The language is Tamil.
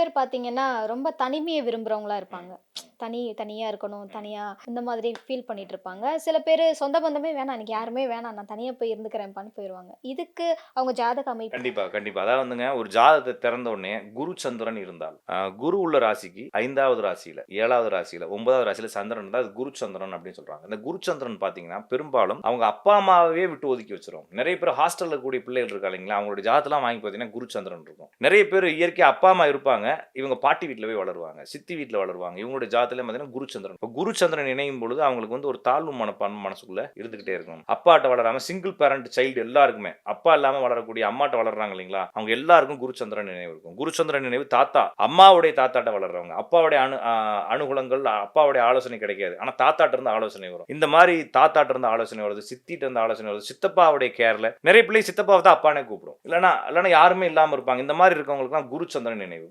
பேர் பார்த்தீங்கன்னா, ரொம்ப தனிமையை விரும்புறவங்களா இருப்பாங்க. தனி தனியாக இருக்கணும், தனியாக இந்த மாதிரி ஃபீல் பண்ணிட்டு இருப்பாங்க. சில பேர் சொந்த பந்தமே வேணாம், எனக்கு யாருமே வேணாம், நான் தனியாக போய் இருந்துக்கிறேன்ப்பான்னு போயிடுவாங்க இதுக்கு அவங்க ஜாதக அமைப்பு கண்டிப்பாக கண்டிப்பாக அதாவது வந்துங்க ஒரு ஜாதகத்தை திறந்த உடனே குரு சந்திரன் இருந்தால், குரு உள்ள ராசிக்கு ஐந்தாவது ராசியில் ஏழாவது ராசியில் ஒன்பதாவது ராசியில் சந்திரன் தான் அது குரு சந்திரன் அப்படின்னு சொல்கிறாங்க இந்த குரு சந்திரன் பார்த்தீங்கன்னா, பெரும்பாலும் அவங்க அப்பா, அம்மாவையே விட்டு ஒதுக்கி வச்சிரும் நிறைய பேர் ஹாஸ்டலில் கூடிய பிள்ளைகள் இருக்கா இல்லைங்களா, அவங்களோட ஜாதத்தெல்லாம் வாங்கி பார்த்தீங்கன்னா, குரு சந்திரன் இருக்கும். நிறைய பேர் இயற்கை அப்பா, அம்மா இருப்பாங்க. இவங்க பாட்டி வீட்டில் போய் வளருவாங்க. சித்தி வீட்டில் வளருவாங்க. இவங்களோட இவங்களுடைய ஜாதகத்திலே பார்த்தீங்கன்னா, குருச்சந்திரன் இப்போ குருச்சந்திரன் இணையும் பொழுது அவங்களுக்கு வந்து ஒரு தாழ்வு மனப்பான்மை மனசுக்குள்ள இருந்துகிட்டே இருக்கும். அப்பாட்ட வளராம சிங்கிள் பேரண்ட் சைல்டு எல்லாருக்குமே, அப்பா இல்லாம வளரக்கூடிய அம்மாட்ட வளர்றாங்க இல்லைங்களா, அவங்க எல்லாருக்கும் குருச்சந்திரன் நினைவு இருக்கும். குருச்சந்திரன் நினைவு தாத்தா, அம்மாவுடைய தாத்தாட்ட வளர்றவங்க. அப்பாவுடைய அணு அனுகூலங்கள், அப்பாவுடைய ஆலோசனை கிடைக்காது. ஆனா தாத்தாட்ட இருந்து ஆலோசனை வரும். இந்த மாதிரி தாத்தாட்ட இருந்து ஆலோசனை வருது, சித்திட்ட இருந்து ஆலோசனை வருது, சித்தப்பாவுடைய கேரில் நிறைய பிள்ளை சித்தப்பாவை தான் அப்பானே கூப்பிடும். இல்லைனா இல்லைனா யாருமே இல்லாம இருப்பாங்க. இந்த மாதிரி இருக்கவங்களுக்குலாம் குருச்சந்திரன் நினைவு.